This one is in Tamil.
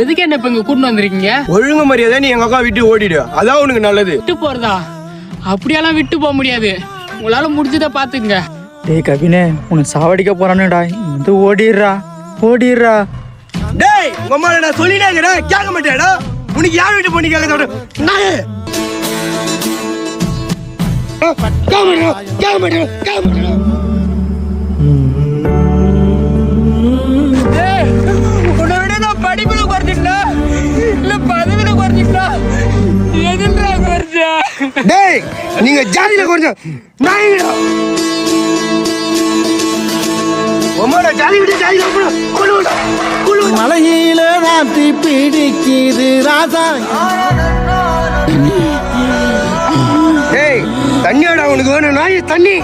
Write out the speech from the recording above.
எதுக்கு என்ன இப்ப இங்க கூட்டிட்டு வந்திருக்கீங்க? ஒழுங்கு மரியாதை நீ எங்க அக்கா விட்டு ஓடிடு. அதான் உனக்கு நல்லது. விட்டு போறதா? அப்படியெல்லாம் விட்டு போக முடியாது. உங்களால முடிஞ்சதை பாத்துங்க டேய் கவினே உன்னை சாவடிக்க போறானுடா. வந்து ஓடிடுறா. ஓடிடுறா. டேய் உங்க அம்மா நான் சொல்லிட்டே இருக்கிறேன் கேட்க மாட்டேடா உனக்கு யார் வீட்டு பண்ணி கேட்க தவிர நாயே கேட்க மாட்டேன் கேட்க மாட்டேன் கேட்க மாட்டேன் டேய் நீங்க ஜாதியில கொஞ்சம் நாயங்கடா உமாடா ஜாதி விட்டு ஜாதியில கொடு மலையில நாட்டி பிடிக்குது ராசா டேய் தண்ணியாடா உனக்கு வேணும். நாய் தண்ணி.